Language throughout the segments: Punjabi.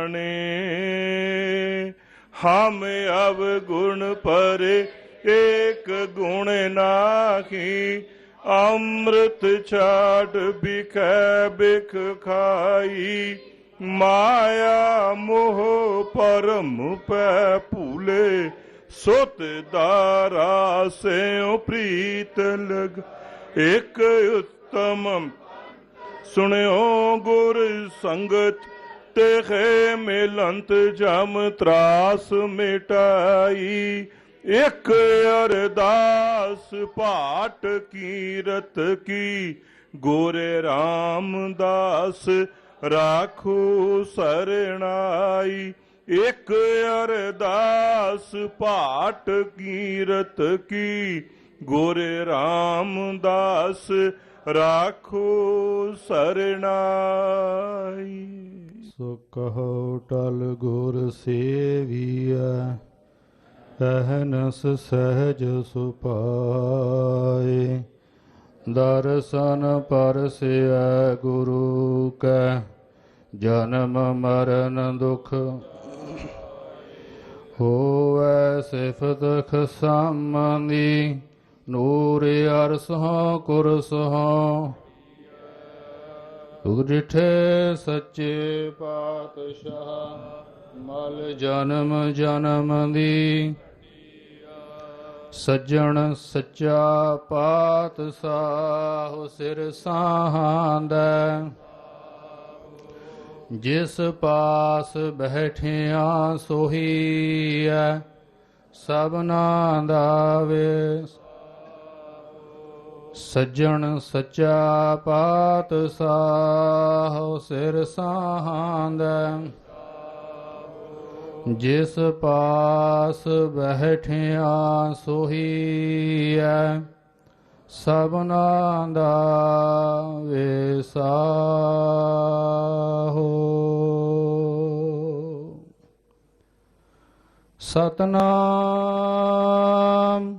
ਜਾਣੇ। ਹਮ ਅਵਗੁਣ ਪਰ ਏਕ ਗੁਣ ਨਾਹੀ, ਅੰਮ੍ਰਿਤ ਛਾਟ ਬਿਖੈ ਬਿਖ ਖਾਈ। ਮਾਇਆ ਮੋਹ ਪਰਮ ਪੈ ਭੂਲੇ, ਸੁਤ ਦਾਰਾ ਸਿਉ ਪ੍ਰੀਤ ਲਗ। ਇਕ ਉਤਮ ਸੁਣਿਓ ਗੁਰ ਸੰਗਤ ਖੇ ਮਿਲੰਤ ਜਮ ਤਰਾਸ ਮਿਟਾਈ। ਇਕ ਅਰਦਾਸ ਭਾਟ ਕੀਰਤ ਕੀ, ਗੋਰੇ ਰਾਮਦਾਸ ਰਾਖੋ ਸਰਣਾਈ। ਇਕ ਅਰਦਾਸ ਭਾਟ ਕੀਰਤ ਕੀ, ਗੋਰੇ ਰਾਮਦਾਸ ਰਾਖੋ ਸਰਣਾਈ। ਸੋ ਕਹੋ ਟਲ ਗੁਰ ਸੇਵੀਐ, ਅਹਨਸ ਸਹਿਜ ਸੁਪਾਏ। ਦਰਸ਼ਨ ਪਰਸਿਐ ਗੁਰੂ ਕੈ, ਜਨਮ ਮਰਨ ਦੁਖ। ਹੋਵੈ ਸਿਫਤ ਖਸਮਨੀ, ਨੂਰ ਅਰਸ ਅਰਸਹ ਕੁਰਸ। ਤੁਧ ਡਿਠੇ ਸੱਚੇ ਪਾਤਸ਼ਾਹ, ਮਲ ਜਨਮ ਜਨਮ ਦੀ। ਸੱਜਣ ਸੱਚਾ ਪਾਤ ਪਾਤਸ਼ਾਹ, ਸਿਰ ਸਾਹਾਂਦਾ ਜਿਸ ਪਾਸ ਬੈਠਿਆ ਸੋਹੀਐ ਸਭਨਾ ਦਾ ਵੇਸ ਸੱਜਣ ਸੱਚਾ ਪਾਤਸ਼ਾਹ ਸਿਰ ਸਾਹਾਂਦਾ। ਜਿਸ ਪਾਸ ਬੈਠਿਆ ਸੋਹੀਐ ਸਭਨਾ ਦਾ ਵੇਸਾਹੋ ਸਤਨਾਮ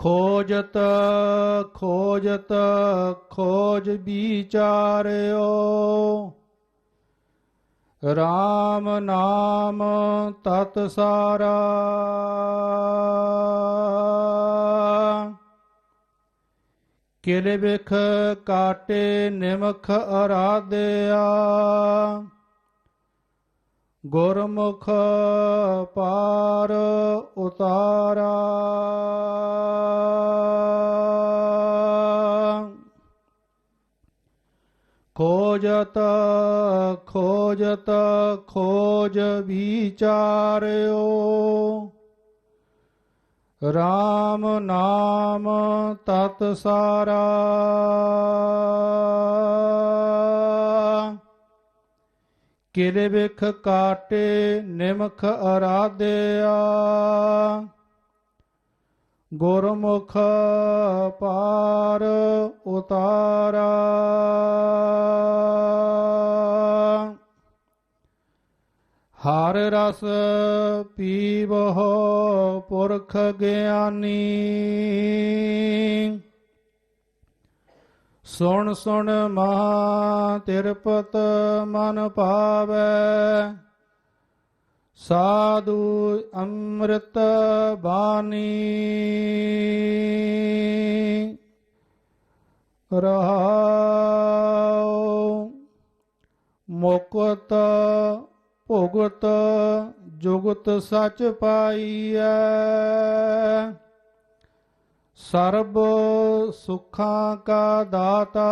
ਖੋਜਤ ਖੋਜਤ ਖੋਜ ਵਿਚਾਰਿਓ। RAM ਨਾਮ ਤਤ ਸਾਰਾ। ਕਿਲੇ ਵਿਖ ਕਾਟੇ ਨਿਮਖ ਅਰਾਧਿਆ। ਗੁਰਮੁਖ ਪਾਰ ਉਤਾਰਾ। ਖੋਜਤ ਖੋਜਤ ਖੋਜ ਵਿਚਾਰਿਓ। ਰਾਮ ਨਾਮ ਤਤ ਸਾਰਾ। ਕਿਲੇ ਵਿਖ ਕਾਟੇ ਨਿਮਖ ਅਰਾਧਿਆ। ਗੁਰਮੁਖ ਪਾਰ ਉਤਾਰਾ। ਹਰ ਰਸ ਪੀਵਹੁ ਪੁਰਖ ਗਿਆਨੀ। ਸੁਣ ਸੁਣ ਮਹਾ ਤਿਰਪਤ ਮਨ ਪਾਵੈ ਸਾਧੂ ਅੰਮ੍ਰਿਤ ਬਾਣੀ। ਰਹਾਉ ਮੁਕਤ ਭੁਗਤ ਜੁਗਤ ਸਚ ਪਾਈਐ। ਸਰਬ ਸੁਖਾਂ ਕਾ ਦਾਤਾ।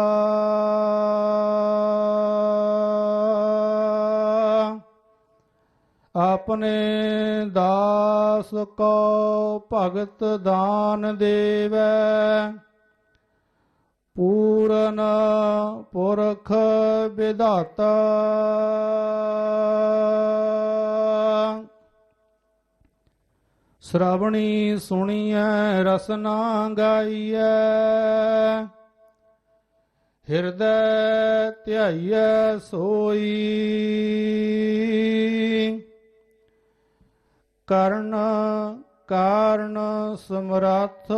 ਆਪਣੇ ਦਾਸ ਕੋ ਭਗਤ ਦਾਨ ਦੇਵੈ। ਪੂਰਨ ਪੁਰਖ ਵਿਦਾਤਾ ਸ਼ਰਵਣੀ ਸੁਣੀਐ ਰਸਨਾ ਗਾਈਐ। ਹਿਰਦੈ ਧਿਆਈਐ ਸੋਈ। ਕਰਨ ਕਾਰਨ ਸਮਰੱਥ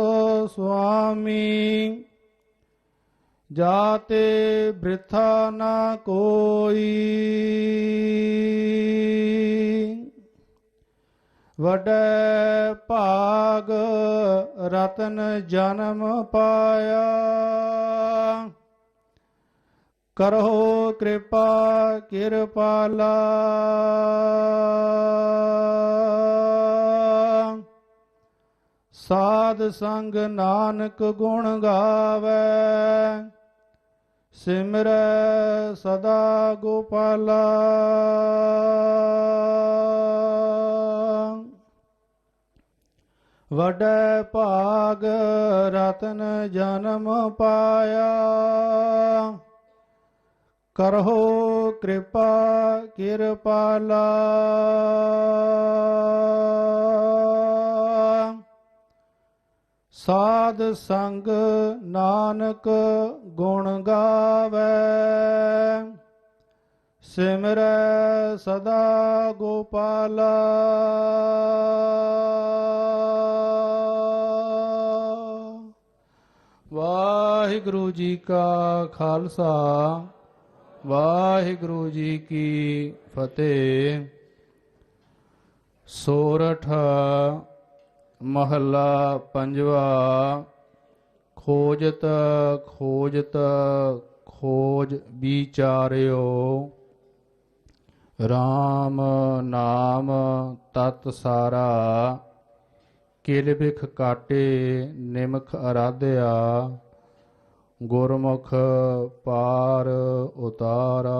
ਸੁਆਮੀ। ਜਾਤੇ ਬ੍ਰਿਥਾ ਨਾ ਕੋਈ। ਵਡੈ ਭਾਗ ਰਤਨ ਜਨਮ ਪਾਇਆ। ਕਰੋ ਕਿਰਪਾ ਕਿਰਪਾਲਾ ਸਾਧ ਸੰਗ ਨਾਨਕ ਗੁਣ ਗਾਵੇ। ਸਿਮਰੈ ਸਦਾ ਗੋਪਾਲਾ। ਵਡੈ ਭਾਗ ਰਤਨ ਜਨਮ ਪਾਇਆ। ਕਰਹੋ ਕਿਰਪਾ ਕਿਰਪਾਲਾ ਸਾਧ ਸੰਗ ਨਾਨਕ ਗੁਣ ਗਾਵੇ। ਸਿਮਰੈ ਸਦਾ ਗੋਪਾਲਾ। ਵਾਹਿਗੁਰੂ ਜੀ ਕਾ ਖਾਲਸਾ, ਵਾਹਿਗੁਰੂ ਜੀ ਕੀ ਫਤਿਹ। ਸੋਰਠ ਮਹੱਲਾ ਪੰਜਵਾ, ਖੋਜਤ ਖੋਜਤ ਖੋਜ ਵਿਚਾਰਿਓ। ਰਾਮ ਨਾਮ ਤਤ ਸਾਰਾ ਕਿਲ ਬਿਖ ਕਾਟੇ ਨਿਮਖ ਅਰਾਧਿਆ ਗੁਰਮੁਖ ਪਾਰ ਉਤਾਰਾ।